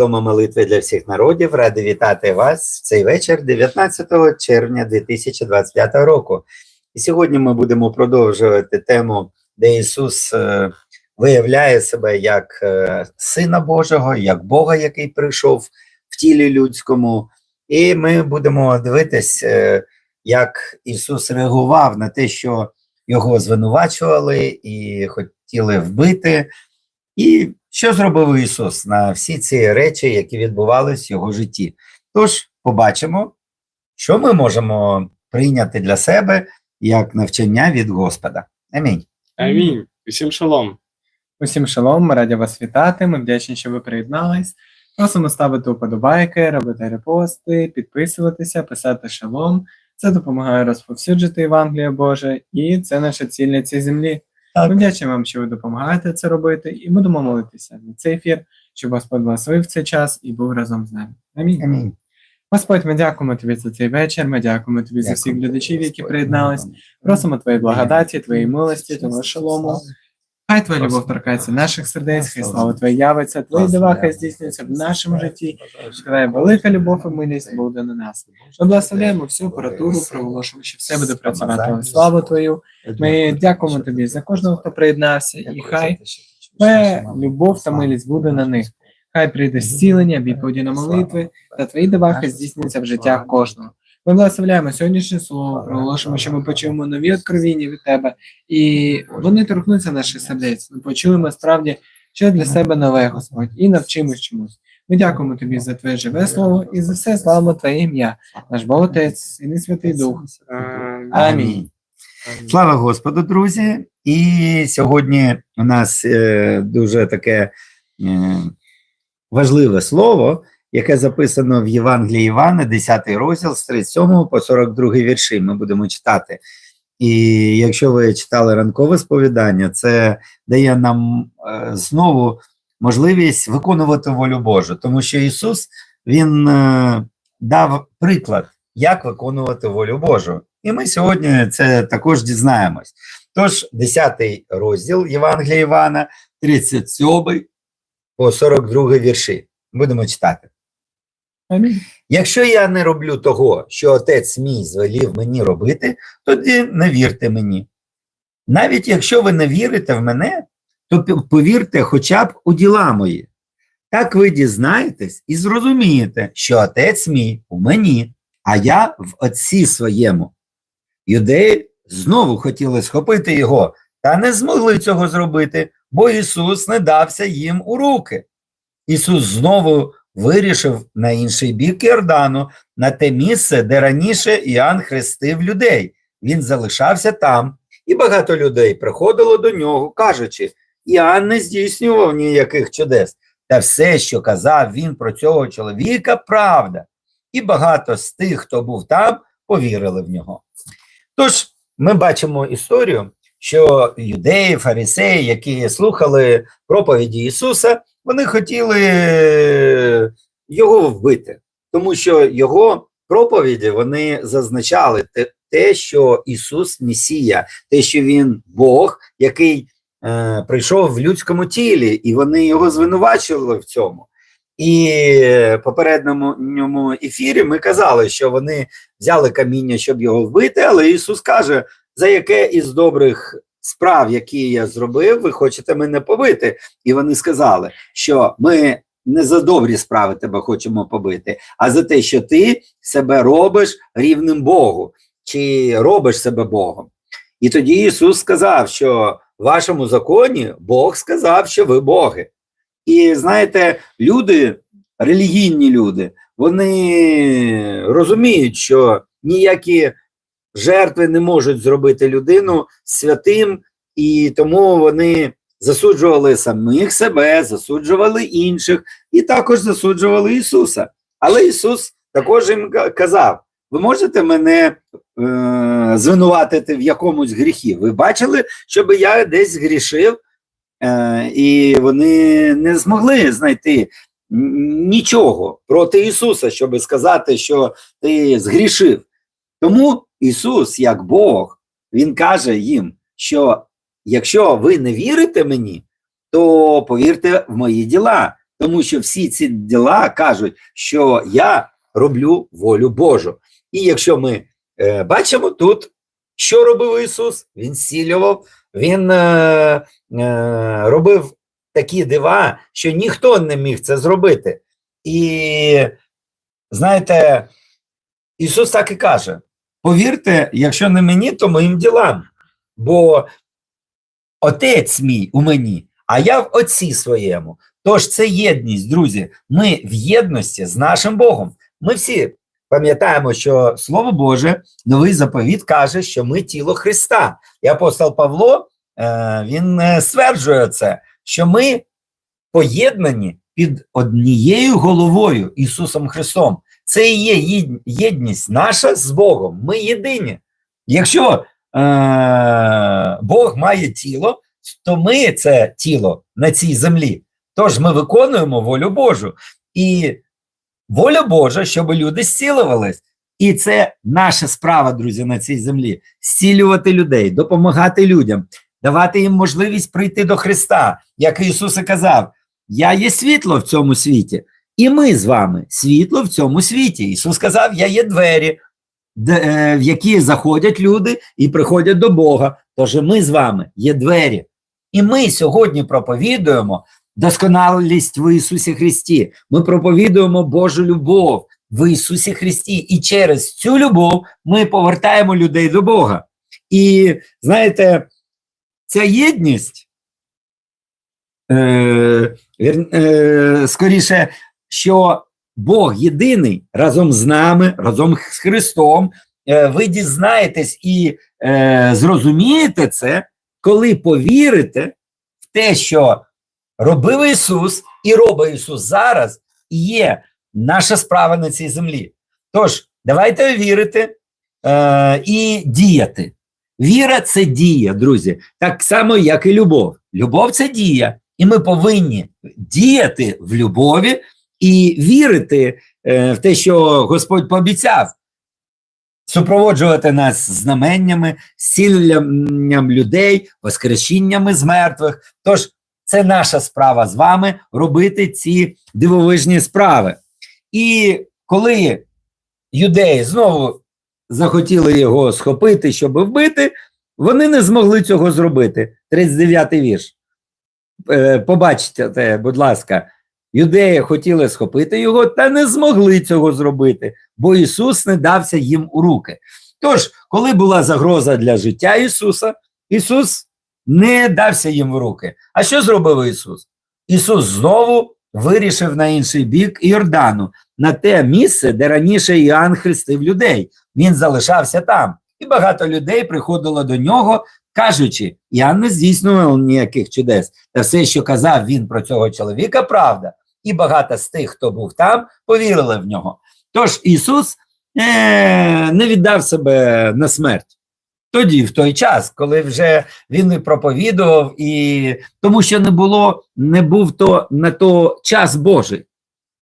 Дома молитви для всіх народів ради вітати вас в цей вечір 19 червня 2025 року. І сьогодні ми будемо продовжувати тему, де Ісус е, виявляє себе як е, Сина Божого, як Бога, який прийшов в тілі людському. І ми будемо дивитись, е, як Ісус реагував на те, що його звинувачували і хотіли вбити. І що зробив Ісус на всі ці речі, які відбувались в його житті? Тож побачимо, що ми можемо прийняти для себе як навчання від Господа. Амінь. Амінь. Усім шалом. Усім шалом, ми раді вас вітати. Ми вдячні, що ви приєднались. Просимо ставити уподобайки, робити репости, підписуватися, писати шалом. Це допомагає розповсюджити Євангеліє Боже, і це наша ціль на цій землі. Ми вдячні вам, що ви допомагаєте це робити, і будемо молитися на цей ефір, щоб Господь благословив цей час і був разом з нами. Амінь. Амінь. Господь, ми дякуємо тобі за цей вечір. Ми дякуємо тобі за всіх глядачів, які приєднались. Просимо твоєї благодаті, твоєї милості, твого шалому. Хай твоя любов торкається наших сердець, хай слава твоя явиться, твої дива хай здійснюються в нашому житті. Хай велика любов і милість буде на нас. Ми благословляємо всю апаратуру, проголошуємо, що все буде працювати. славу Твою. Ми дякуємо тобі за кожного, хто приєднався, і хай твоя любов та милість буде на них. Хай прийде зцілення, відповіді на молитви, та твої дива хай здійсняться в життях кожного. Ми благословляємо сьогоднішнє слово, проголошуємо, що ми почуємо нові откровіння від тебе, і вони торкнуться наших сердець. Ми почуємо справді, що для себе нове, Господь, і навчимось чомусь. Ми дякуємо тобі за твоє живе слово і за все славимо Твоє ім'я, наш Бог Отець, і Святий Дух. Амінь. Слава Господу, друзі! І сьогодні у нас е, дуже таке е, важливе слово, яке записано в Євангелії Івана, 10 розділ з 37 по 42 вірші. Ми будемо читати. І якщо ви читали ранкове сповідання, це дає нам е, знову можливість виконувати волю Божу, тому що Ісус Він е, дав приклад, як виконувати волю Божу. І ми сьогодні це також дізнаємось. Тож, 10 розділ Євангелія Івана, 37 по 42 вірші. Будемо читати. Амінь. Якщо я не роблю того, що отець мій звелів мені робити, тоді не вірте мені. Навіть якщо ви не вірите в мене, то повірте хоча б у діла мої. Так ви дізнаєтесь і зрозумієте, що отець мій у мені, а я в отці своєму. Юдеї знову хотіли схопити його, та не змогли цього зробити, бо Ісус не дався їм у руки. Ісус знову вирішив на інший бік Йордану, на те місце, де раніше Іоанн хрестив людей. Він залишався там, і багато людей приходило до нього, кажучи, Іоанн не здійснював ніяких чудес, та все, що казав він про цього чоловіка, правда. І багато з тих, хто був там, повірили в нього. Тож ми бачимо історію, що юдеї, фарисеї, які слухали проповіді Ісуса, вони хотіли його вбити, тому що його проповіді вони зазначали те, те що Ісус Месія, те, що Він Бог, який е, прийшов в людському тілі, і вони його звинувачували в цьому. І в попередньому ефірі ми казали, що вони взяли каміння, щоб його вбити, але Ісус каже, за яке із добрих справ, які я зробив, ви хочете мене побити. І вони сказали, що ми не за добрі справи тебе хочемо побити, а за те, що ти себе робиш рівним Богу, чи робиш себе Богом. І тоді Ісус сказав, що в вашому законі Бог сказав, що ви Боги. І знаєте, люди, релігійні люди, вони розуміють, що ніякі жертви не можуть зробити людину святим, і тому вони засуджували самих себе, засуджували інших і також засуджували Ісуса. Але Ісус також їм казав: ви можете мене е, звинуватити в якомусь гріхі? Ви бачили, щоб я десь грішив? Е, і вони не змогли знайти нічого проти Ісуса, щоб сказати, що ти згрішив. Тому Ісус, як Бог, Він каже їм, що якщо ви не вірите мені, то повірте в мої діла, тому що всі ці діла кажуть, що я роблю волю Божу. І якщо ми е, бачимо тут, що робив Ісус, Він зцілював, Він е, е, робив такі дива, що ніхто не міг це зробити. І знаєте, Ісус так і каже: повірте, якщо не мені, то моїм ділам. Бо Отець мій у мені, а я в Отці своєму. Тож це єдність, друзі. Ми в єдності з нашим Богом. Ми всі пам'ятаємо, що Слово Боже, новий заповіт каже, що ми тіло Христа. І апостол Павло е, він е, стверджує це, що ми поєднані під однією головою Ісусом Христом. Це і є єдність наша з Богом. Ми єдині. Якщо е, Бог має тіло, то ми це тіло на цій землі. Тож ми виконуємо волю Божу. І воля Божа, щоб люди зцілювались. І це наша справа, друзі, на цій землі: зцілювати людей, допомагати людям, давати їм можливість прийти до Христа. Як Ісус і казав, я є світло в цьому світі, і ми з вами світло в цьому світі. Ісус сказав, я є двері, де, е, в які заходять люди і приходять до Бога. Тож ми з вами є двері. І ми сьогодні проповідуємо досконалість в Ісусі Христі. Ми проповідуємо Божу любов в Ісусі Христі. І через цю любов ми повертаємо людей до Бога. І знаєте, ця єдність, е, е, скоріше, що Бог єдиний разом з нами, разом з Христом. Е, ви дізнаєтесь і е, зрозумієте це, коли повірите в те, що робив Ісус і робить Ісус зараз, і є наша справа на цій землі. Тож, давайте вірити е, і діяти. Віра це дія, друзі, так само, як і любов. Любов це дія, і ми повинні діяти в любові і вірити е, в те, що Господь пообіцяв. Супроводжувати нас знаменнями, зціленням людей, воскрешіннями з мертвих. Тож це наша справа з вами робити ці дивовижні справи. І коли юдеї знову захотіли його схопити, щоб вбити, вони не змогли цього зробити. 39-й вірш. Е, Побачите, будь ласка, юдеї хотіли схопити його, та не змогли цього зробити, бо Ісус не дався їм у руки. Тож, коли була загроза для життя Ісуса, Ісус не дався їм в руки. А що зробив Ісус? Ісус знову вирішив на інший бік Йордану, на те місце, де раніше Іоанн хрестив людей. Він залишався там, і багато людей приходило до нього, кажучи, Іоанн не здійснював ніяких чудес. Та все, що казав він про цього чоловіка, правда. І багато з тих, хто був там, повірили в нього. Тож Ісус е- не віддав себе на смерть. Тоді, в той час, коли вже він і проповідував, і тому що не було, не був то на то час Божий.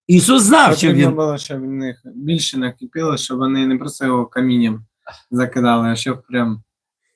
Ісус знав, що він було, щоб в них більше накипіло, щоб вони не просто його камінням закидали, а щоб прям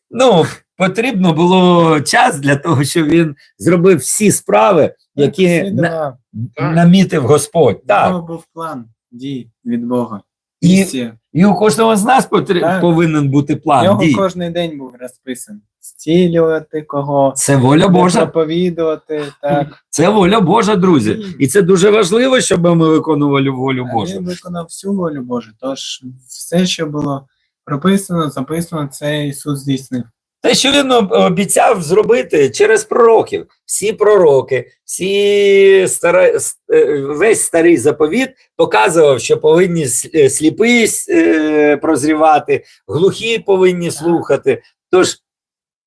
ну, потрібно було час для того, щоб він зробив всі справи, які на. Намітив Господь. Так. нього був план дій від Бога. І, і у кожного з нас потр- повинен бути план. нього дій. кожен день був розписаний. Зцілювати кого, Це воля Божа. проповідувати, так. Це воля Божа, друзі. І це дуже важливо, щоб ми виконували волю Божу. Він виконав всю волю Божу. Тож все, що було прописано, записано, це Ісус здійснив. Те, що він обіцяв зробити через пророків, всі пророки, всі стара, е, весь старий заповіт показував, що повинні е, сліпі е, прозрівати, глухі повинні слухати. Тож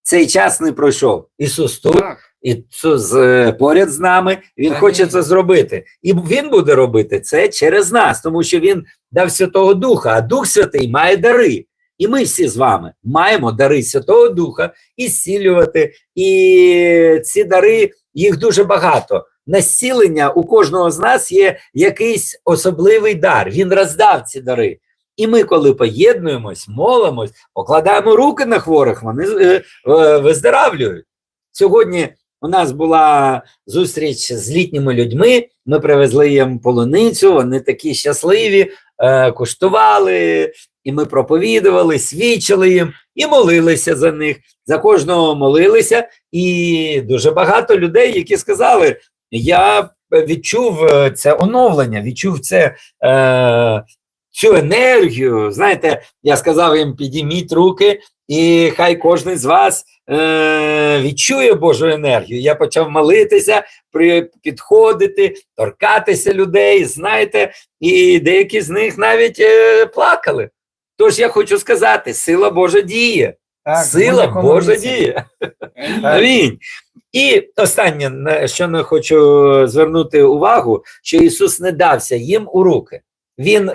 цей час не пройшов. Ісус тут, Так. Ісус е, поряд з нами, Він Амінь. хоче це зробити. І він буде робити це через нас, тому що Він дав Святого Духа, а Дух Святий має дари. І ми всі з вами маємо дари Святого Духа і зцілювати. І ці дари, їх дуже багато. На зцілення у кожного з нас є якийсь особливий дар. Він роздав ці дари. І ми, коли поєднуємось, молимось, покладаємо руки на хворих, вони е, е, виздоравлюють. Сьогодні у нас була зустріч з літніми людьми. Ми привезли їм полуницю, вони такі щасливі, е, куштували, і ми проповідували, свідчили їм і молилися за них. За кожного молилися, і дуже багато людей, які сказали: я відчув е, це оновлення, відчув це. Е, Цю енергію, знаєте, я сказав їм: підійміть руки, і хай кожен з вас е, відчує Божу енергію. Я почав молитися, при, підходити, торкатися людей, знаєте, і деякі з них навіть е, плакали. Тож я хочу сказати: сила Божа діє, Так, сила Божа діє. Амінь. І останнє, на що не хочу звернути увагу, що Ісус не дався їм у руки. Він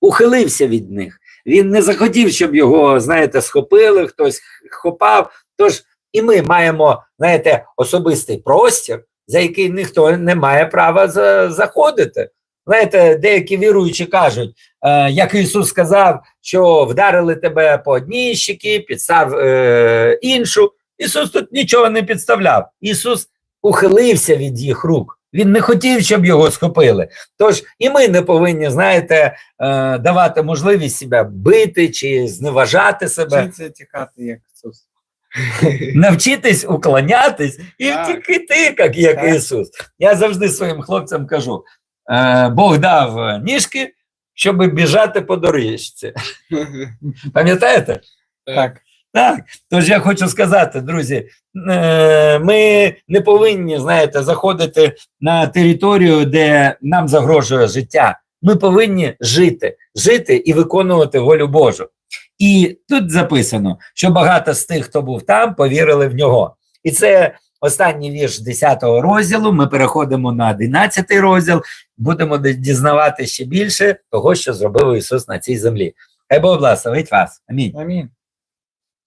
ухилився від них. Він не захотів, щоб його, знаєте, схопили, хтось хопав. Тож і ми маємо, знаєте, особистий простір, за який ніхто не має права заходити. Знаєте, деякі віруючі кажуть, е, як Ісус сказав, що вдарили тебе по одній щеки, підстав е, іншу. Ісус тут нічого не підставляв. Ісус ухилився від їх рук. Він не хотів, щоб його схопили. Тож і ми не повинні, знаєте, е, давати можливість себе бити чи зневажати себе, Вчиться тікати, як Ісус. навчитись уклонятись і тільки як, як. Ісус. Я завжди своїм хлопцям кажу: Бог дав е, ніжки, щоб біжати по доріжці. Пам'ятаєте? Так. Так, тож я хочу сказати, друзі, е, ми не повинні, знаєте, заходити на територію, де нам загрожує життя. Ми повинні жити, жити і виконувати волю Божу. І тут записано, що багато з тих, хто був там, повірили в нього. І це останній вірш 10 розділу. Ми переходимо на 11 розділ, будемо дізнавати ще більше того, що зробив Ісус на цій землі. Хай Бог благословить вас. Амінь. Амінь.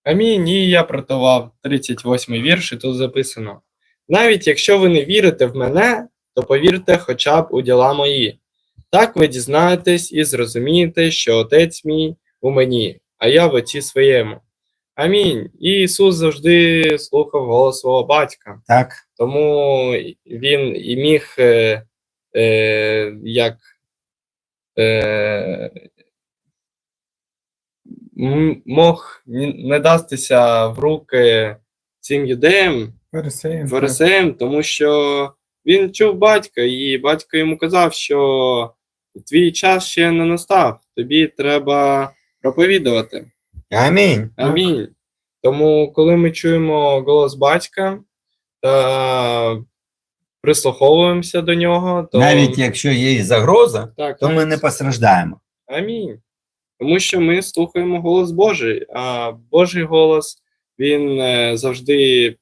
Амінь. І я протував 38 вірш, і тут записано: навіть якщо ви не вірите в мене, то повірте хоча б у діла мої. Так ви дізнаєтесь і зрозумієте, що Отець мій у мені, а я в Отці своєму. Амінь. І Ісус завжди слухав голос свого батька. Так. Тому він і міг е, е, як е, мог не дастися в руки цим юдеям, Фарисеєм. фарисеям, тому що він чув батька, і батько йому казав, що твій час ще не настав, тобі треба проповідувати. Амінь. Амінь. Тому, коли ми чуємо голос батька та прислуховуємося до нього, то Навіть якщо є загроза, так, то ми не постраждаємо. Амінь. Тому що ми слухаємо голос Божий, а Божий голос він е, завжди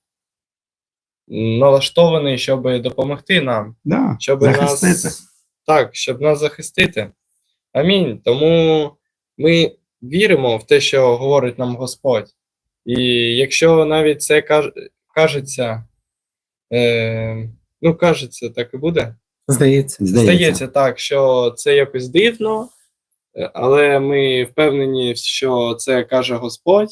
налаштований, щоб допомогти нам, Да, щоб захистити. нас так, щоб нас захистити. Амінь. Тому ми віримо в те, що говорить нам Господь. І якщо навіть це каж- кажеться, е, ну, кажеться, так і буде. Здається. Здається так, що це якось дивно, е, але ми впевнені, що це каже Господь,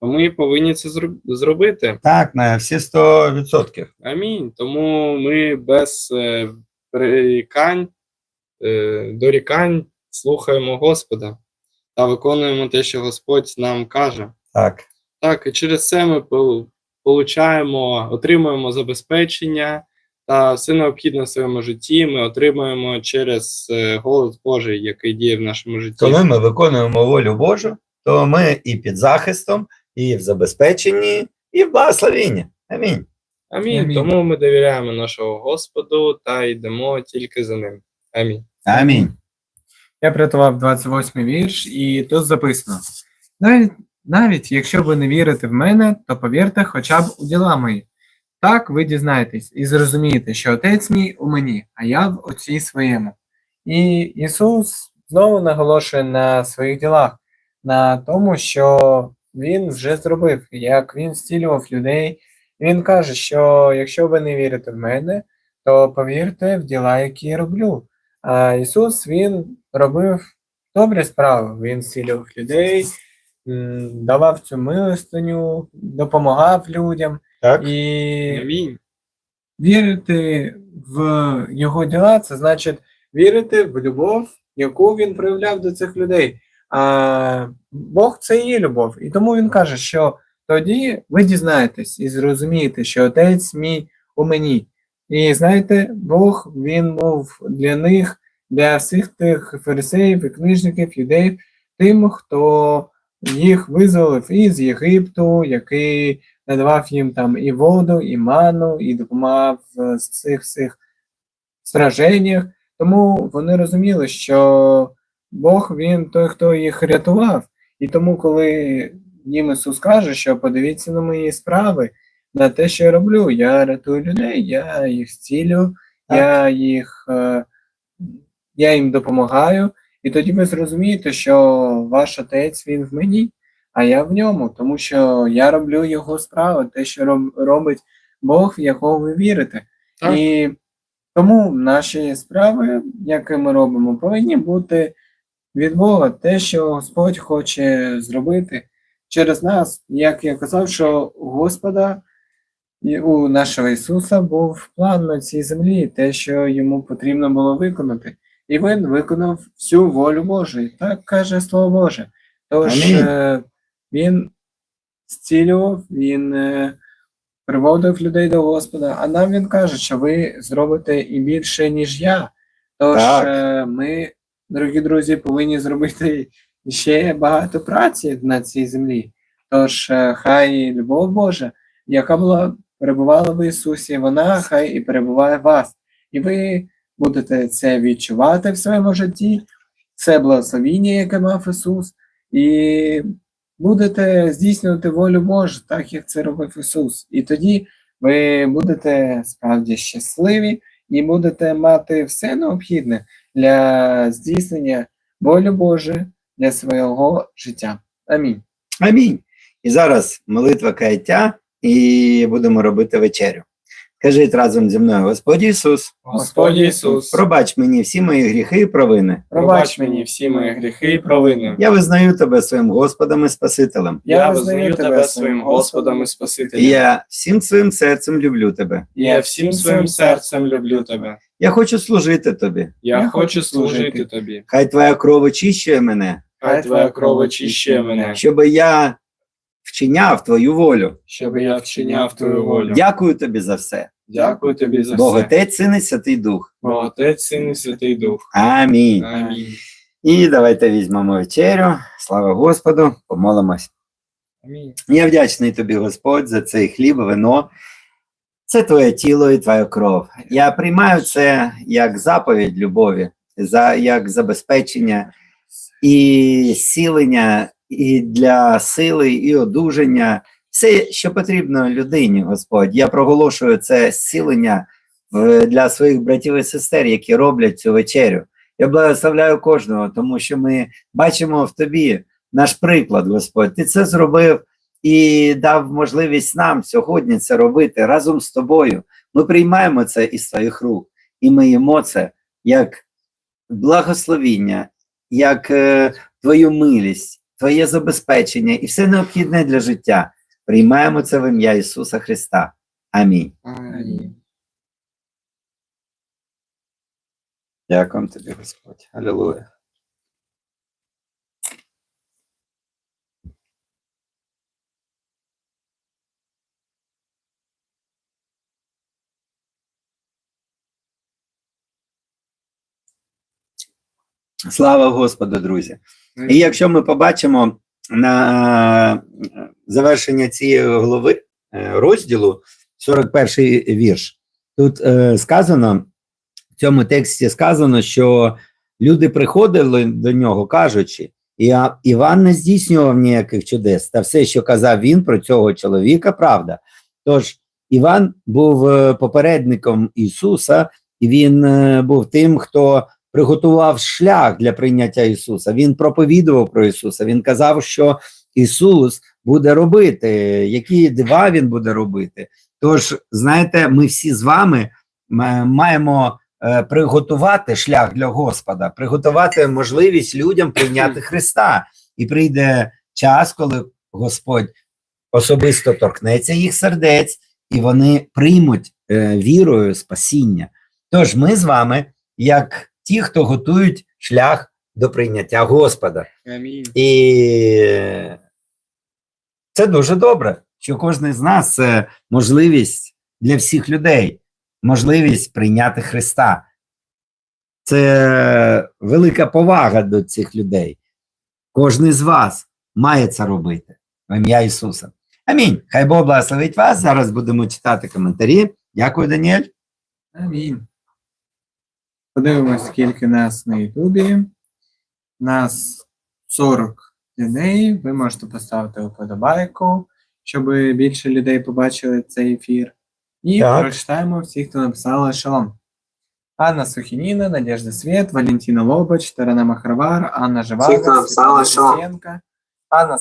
то ми повинні це зробити. Так, на всі 100%. Амінь. Тому ми без е, прирікань, е, дорікань слухаємо Господа та виконуємо те, що Господь нам каже. Так. Так, і через це ми получаємо, отримуємо забезпечення та все необхідне в своєму житті. Ми отримуємо через е, голос Божий, який діє в нашому житті. Коли ми виконуємо волю Божу, то ми і під захистом, і в забезпеченні, і в благословенні. Амінь. Амінь. Амінь. Тому ми довіряємо нашого Господу та йдемо тільки за ним. Амінь. Амінь. Я приготував 28 вірш, і тут записано: навіть, навіть якщо ви не вірите в мене, то повірте хоча б у діла мої. Так ви дізнаєтесь і зрозумієте, що отець мій у мені, а я в отці своєму. І Ісус знову наголошує на своїх ділах, на тому, що Він вже зробив, як Він зцілював людей. Він каже, що якщо ви не вірите в мене, то повірте в діла, які я роблю. А Ісус Він робив добрі справи. Він зцілював людей, давав цю милостиню, допомагав людям. Так. І Амінь. вірити в його діла, це значить вірити в любов, яку він проявляв до цих людей. А Бог це і є любов. І тому він каже, що тоді ви дізнаєтесь і зрозумієте, що Отець мій у мені. І знаєте, Бог він був для них, для всіх тих фарисеїв і книжників, юдеїв, тим, хто їх визволив із Єгипту, який надавав їм там і воду, і ману, і допомагав в цих всіх сраженнях. Тому вони розуміли, що Бог він той, хто їх рятував. І тому, коли їм Ісус каже, що подивіться на мої справи, на те, що я роблю, я рятую людей, я їх зцілю, я їх е, я їм допомагаю. І тоді ви зрозумієте, що ваш отець він в мені, а я в ньому, тому що я роблю його справи, те, що робить Бог, в якого ви вірите. Так. І тому наші справи, які ми робимо, повинні бути від Бога, те, що Господь хоче зробити через нас. Як я казав, що у Господа і у нашого Ісуса був план на цій землі, те, що йому потрібно було виконати. І він виконав всю волю Божу. І так каже Слово Боже. Тож Амінь. е, він зцілював, він е, приводив людей до Господа, а нам він каже, що ви зробите і більше, ніж я. Тож Так. е, ми, дорогі друзі, повинні зробити ще багато праці на цій землі. Тож е, хай любов Божа, яка була перебувала в Ісусі, вона хай і перебуває в вас. І ви будете це відчувати в своєму житті, це благословіння, яке мав Ісус, і будете здійснювати волю Божу, так як це робив Ісус. І тоді ви будете справді щасливі і будете мати все необхідне для здійснення волі Божої для свого життя. Амінь. Амінь. І зараз молитва каяття, і будемо робити вечерю. Кажіть разом зі мною, Господь Ісус, Господь Ісус, пробач мені всі мої гріхи і провини. пробач мені всі мої гріхи і провини. Я визнаю тебе своїм Господом і Спасителем. Я визнаю тебе своїм Господом і Спасителем. я всім своїм серцем люблю тебе. Я всім своїм серцем люблю тебе. Я хочу служити тобі. Я хочу служити. тобі. Хай твоя кров очищує мене, Хай твоя кров очищує мене, щоб я вчиняв твою волю. щоб я вчиняв твою волю. Дякую тобі за все. Дякую тобі за Бог все. Отець, Син і Святий Дух. Бог Отець, Син і Святий Дух. Амінь. Амінь. І давайте візьмемо вечерю. Слава Господу, помолимось. Амінь. Я вдячний тобі, Господь, за цей хліб, вино. Це твоє тіло і твоя кров. Я приймаю це як заповідь любові, за, як забезпечення і зцілення, і для сили, і одужання. Все, що потрібно людині, Господь. Я проголошую це зцілення для своїх братів і сестер, які роблять цю вечерю. Я благословляю кожного, тому що ми бачимо в тобі наш приклад, Господь. Ти це зробив і дав можливість нам сьогодні це робити разом з тобою. Ми приймаємо це із твоїх рук, і ми їмо це як благословіння, як е, твою милість, твоє забезпечення і все необхідне для життя. Приймаємо це в ім'я Ісуса Христа. Амінь. Амінь. Дякую тобі, Господь. Алілуя. Слава Господу, друзі. І якщо ми побачимо на е, завершення цієї глави е, розділу, 41 вірш, тут е, сказано, в цьому тексті сказано, що люди приходили до нього, кажучи, «Я- Іван не здійснював ніяких чудес, та все, що казав він про цього чоловіка, правда. Тож Іван був е, попередником Ісуса, і він був тим, хто приготував шлях для прийняття Ісуса. Він проповідував про Ісуса. Він казав, що Ісус буде робити, які дива Він буде робити. Тож, знаєте, ми всі з вами маємо е, приготувати шлях для Господа, приготувати можливість людям прийняти Христа. І прийде час, коли Господь особисто торкнеться їх сердець, і вони приймуть е, вірою спасіння. Тож ми з вами, як ті, хто готують шлях до прийняття Господа. Амінь. І це дуже добре, що кожен з нас це можливість для всіх людей, можливість прийняти Христа. Це велика повага до цих людей. Кожен з вас має це робити в ім'я Ісуса. Амінь. Хай Бог благословить вас. Зараз будемо читати коментарі. Дякую, Даніель. Амінь. Подивимось, скільки нас на Ютубі. Нас 40 людей. Ви можете поставити вподобайку, щоб більше людей побачили цей ефір. І Так. прочитаємо всіх, хто написали шалом. Анна Сухініна, Надежда Свет, Валентина Лобач, Тарана Махравар, Анна Живаго, Всіх, хто написали Анна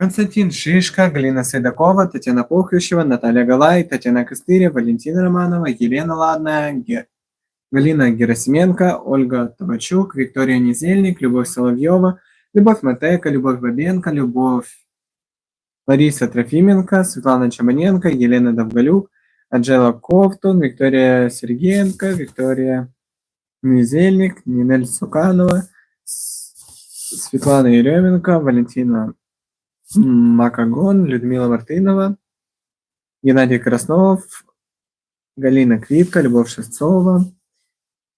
Константин Шишка, Галина Сайдакова, Татьяна Похрющева, Наталья Галай, Татьяна Костыря, Валентина Романова, Елена Ладная, Ге- Галина Герасименко, Ольга Табачук, Виктория Незельник, Любовь Соловьева, Любовь Матейко, Любовь Бабенко, Любовь Лариса Трофименко, Светлана Чаманенко, Елена Довголюк, Анжела Ковтун, Виктория Сергеенко, Виктория Незельник, Нинель Суканова, Светлана Еременко, Валентина Макагон, Людмила Мартынова, Геннадий Краснов, Галина Квитка, Любовь Шевцова,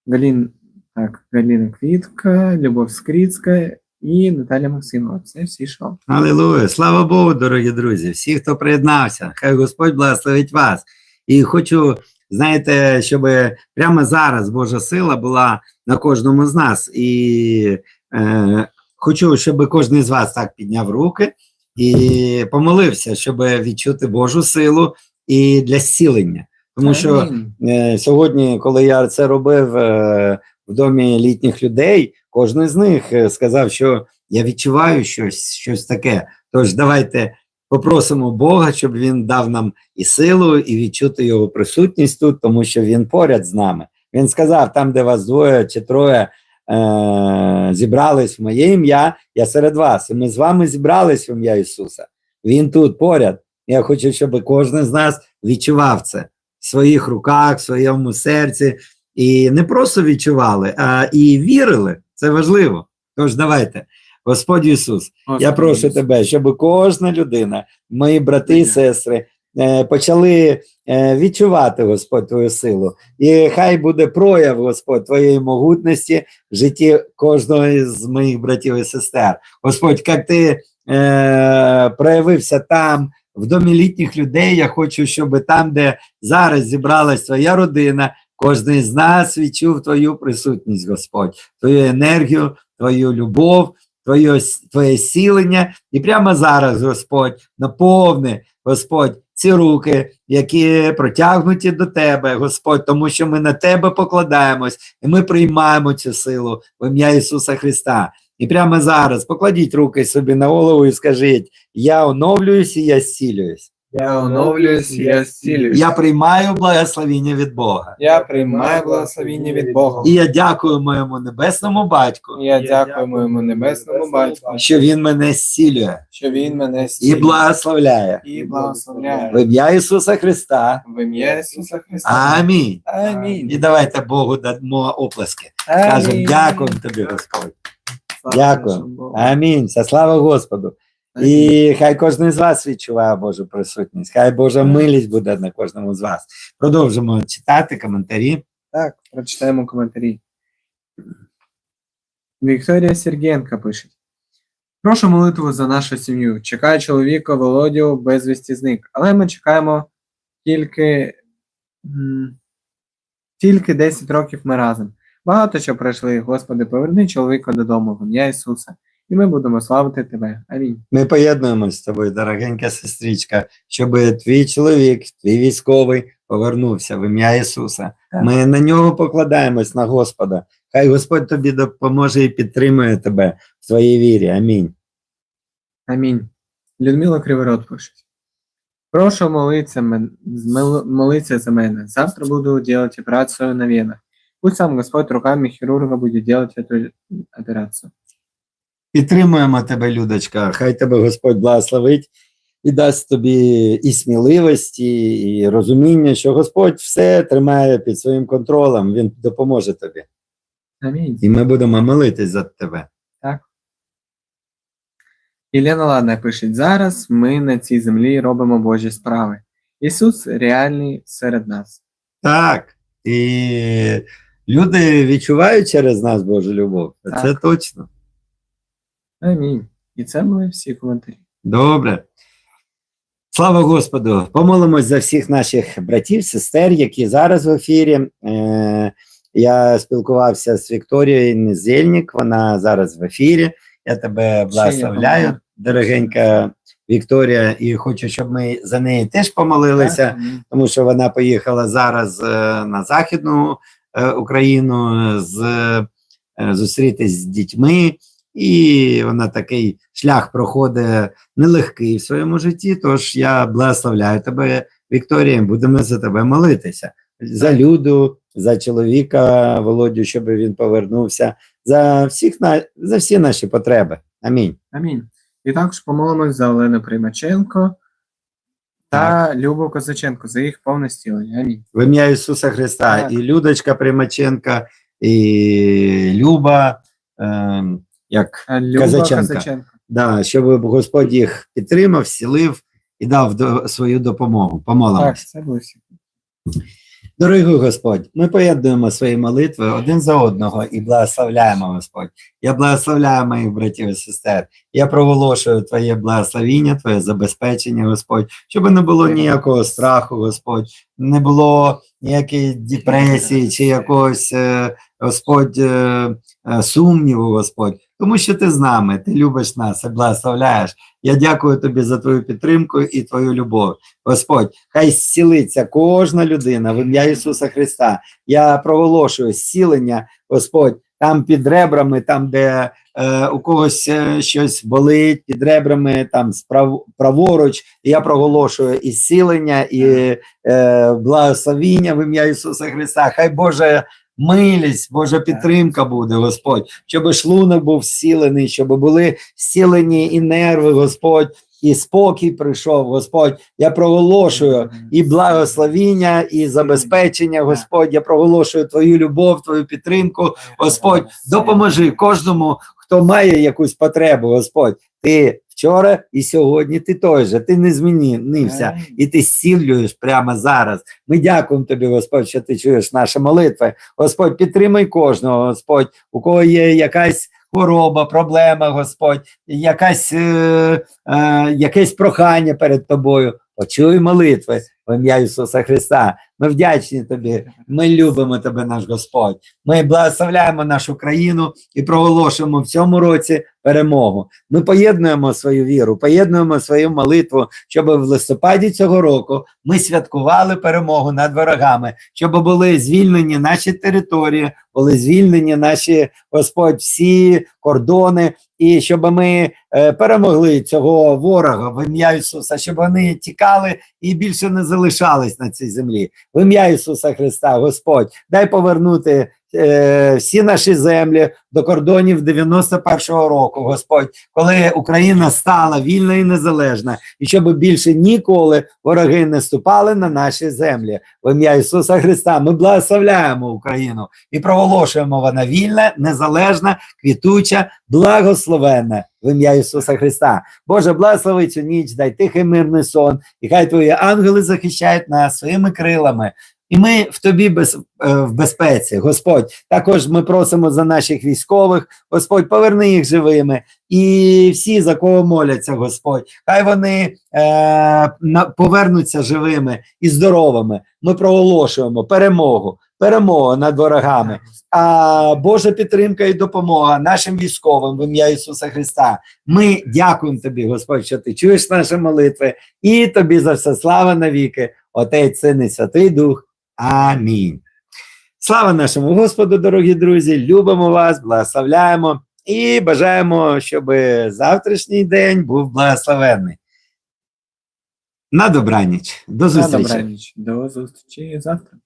Галин, так, Галина Квитка, Любовь Скрицкая і Наталя Максимова. Це всі шо. Алілуя! Слава Богу, дорогі друзі! Всі, хто приєднався, хай Господь благословить вас. І хочу, знаєте, щоб прямо зараз Божа сила була на кожному з нас. І е, хочу, щоб кожен з вас так підняв руки і помолився, щоб відчути Божу силу і для зцілення. Тому що Е, Сьогодні, коли я це робив е, в домі літніх людей, кожен з них е, сказав, що я відчуваю щось, щось таке. Тож давайте попросимо Бога, щоб він дав нам і силу, і відчути його присутність тут, тому що він поряд з нами. Він сказав: там, де вас двоє чи троє е, зібрались в моє ім'я, я серед вас. І ми з вами зібрались в ім'я Ісуса. Він тут поряд. Я хочу, щоб кожен з нас відчував це в своїх руках, в своєму серці, і не просто відчували, а і вірили. Це важливо. Тож давайте, Господь Ісус, я прошу Ісус. тебе, щоб кожна людина, мої брати і сестри, е, почали е, відчувати, Господь, твою силу. І хай буде прояв, Господь, твоєї могутності в житті кожного з моїх братів і сестер. Господь, як ти е, проявився там, в домі літніх людей, я хочу, щоб там, де зараз зібралась твоя родина, кожен з нас відчув твою присутність, Господь, твою енергію, твою любов, твоє, твоє сілення. І прямо зараз, Господь, наповни, Господь, ці руки, які протягнуті до Тебе, Господь, тому що ми на Тебе покладаємось і ми приймаємо цю силу в ім'я Ісуса Христа. І прямо зараз покладіть руки собі на голову і скажіть: я оновлююсь і я зцілююсь. Я оновлююсь, я зцілююсь. Я приймаю благословіння від Бога. Я приймаю благословіння від Бога. І я дякую моєму небесному батьку, І я дякую моєму небесному батьку, що він мене зцілює що він мене і благословляє і благословляє. в ім'я Ісуса Христа. В ім'я Ісуса Христа. Амінь. Амінь. І давайте Богу дамо оплески. Кажемо, Амінь. дякуємо тобі, Господь. Слава Дякую. Амінь. Слава Господу. І хай кожен з вас відчуває Божу присутність. Хай Божа милість буде на кожному з вас. Продовжимо читати коментарі. Так, прочитаємо коментарі. Вікторія Сергієнка пише. Прошу молитву за нашу сім'ю. Чекаю чоловіка Володю безвісті зник. Але ми чекаємо тільки, тільки 10 років ми разом. Багато що пройшли. Господи, поверни чоловіка додому в ім'я Ісуса. І ми будемо славити Тебе. Амінь. Ми поєднуємося з тобою, дорогенька сестричка, щоб твій чоловік, твій військовий повернувся в ім'я Ісуса. Так. Ми на нього покладаємось на Господа. Хай Господь тобі допоможе і підтримує тебе в твоїй вірі. Амінь. Амінь. Людмила Криворот пише. Прошу молиться, мен- молиться за мене. Завтра буду делать операцию на венах. Пусть сам Господь руками хирурга будет делать эту операцию. Підтримуємо тебе, Людочка. Хай тебе Господь благословить. і дасть тобі і сміливості, і розуміння, що Господь все тримає під своїм контролем, Він допоможе тобі. Амінь. І ми будемо молитись за тебе. Ілена Ладна пише: зараз ми на цій землі робимо Божі справи. Ісус реальний серед нас. Так. І люди відчувають через нас Божу любов. Так. Це точно. Амінь. І це були всі коментарі. Добре. Слава Господу! Помолимось за всіх наших братів, сестер, які зараз в ефірі. Е, я спілкувався з Вікторією Незельник, вона зараз в ефірі. Я тебе благословляю, дорогенька Вікторія, і хочу, щоб ми за неї теж помолилися тому що вона поїхала зараз е, на Західну Україну е, з, е, зустрітись з дітьми, і вона такий шлях проходить нелегкий в своєму житті. Тож я благословляю тебе, Вікторія, будемо за тебе молитися. За люду, за чоловіка Володю, щоб він повернувся, за всіх на за всі наші потреби. Амінь. Амінь. І також помолимось за Олену Примаченко та Любов Козаченко за їх повне стілення. Амінь. В ім'я Ісуса Христа, Так. і Людочка Примаченка, і Люба, е, як Люба Козаченко. Козаченко. да, щоб Господь їх підтримав, сілив і дав до, свою допомогу. Так, це всі. Дорогий Господь, ми поєднуємо свої молитви один за одного і благословляємо Господь. Я благословляю моїх братів і сестер. Я проголошую Твоє благословіння, Твоє забезпечення, Господь, щоб не було ніякого страху, Господь, не було ніякої депресії чи якогось, е, Господь, е, е, сумніву, Господь. Тому що ти з нами, ти любиш нас і благословляєш. Я дякую тобі за твою підтримку і твою любов. Господь, хай зцілиться кожна людина в ім'я Ісуса Христа. Я проголошую зцілення, Господь, там під ребрами, там, де е, у когось е, щось болить, під ребрами, там справ, праворуч. Я проголошую і зцілення, і е, благословіння в ім'я Ісуса Христа. Хай Боже. Милість, Божа підтримка буде, Господь, щоб шлунок був зцілений, щоб були зцілені і нерви, Господь, і спокій прийшов, Господь. Я проголошую і благословіння, і забезпечення, Господь. Я проголошую Твою любов, Твою підтримку. Господь, допоможи кожному, хто має якусь потребу, Господь. Ти вчора і сьогодні ти той же, ти не змінився, і ти зцілюєш прямо зараз. Ми дякуємо тобі, Господь, що ти чуєш наші молитви. Господь, підтримай кожного, Господь, у кого є якась хвороба, проблема, Господь, якась, е, е, якесь прохання перед тобою. Почуй молитви в ім'я Ісуса Христа. Ми вдячні тобі. Ми любимо тебе, наш Господь. Ми благословляємо нашу країну і проголошуємо в цьому році перемогу. Ми поєднуємо свою віру, поєднуємо свою молитву, щоб в листопаді цього року ми святкували перемогу над ворогами, щоб були звільнені наші території, були звільнені наші Господь, всі кордони, і щоб ми е, перемогли цього ворога в ім'я Ісуса, щоб вони тікали і більше не залишались на цій землі. В ім'я Ісуса Христа, Господь, дай повернути е, всі наші землі до кордонів 91-го року, Господь, коли Україна стала вільна і незалежна, і щоб більше ніколи вороги не ступали на наші землі. В ім'я Ісуса Христа ми благословляємо Україну і проголошуємо вона вільна, незалежна, квітуча, благословенна в ім'я Ісуса Христа. Боже, благослови цю ніч, дай тихий мирний сон, і хай твої ангели захищають нас своїми крилами. І ми в тобі без, е, в безпеці, Господь. Також ми просимо за наших військових, Господь, поверни їх живими. І всі, за кого моляться, Господь, хай вони е, повернуться живими і здоровими. Ми проголошуємо перемогу, перемогу над ворогами. А Божа підтримка і допомога нашим військовим в ім'я Ісуса Христа. Ми дякуємо тобі, Господь, що ти чуєш наші молитви, і тобі за все слава навіки, Отець, Син і Святий Дух. Амінь. Слава нашому Господу, дорогі друзі! Любимо вас, благословляємо і бажаємо, щоб завтрашній день був благословенний. На добраніч. До На добраніч. До зустрічі завтра.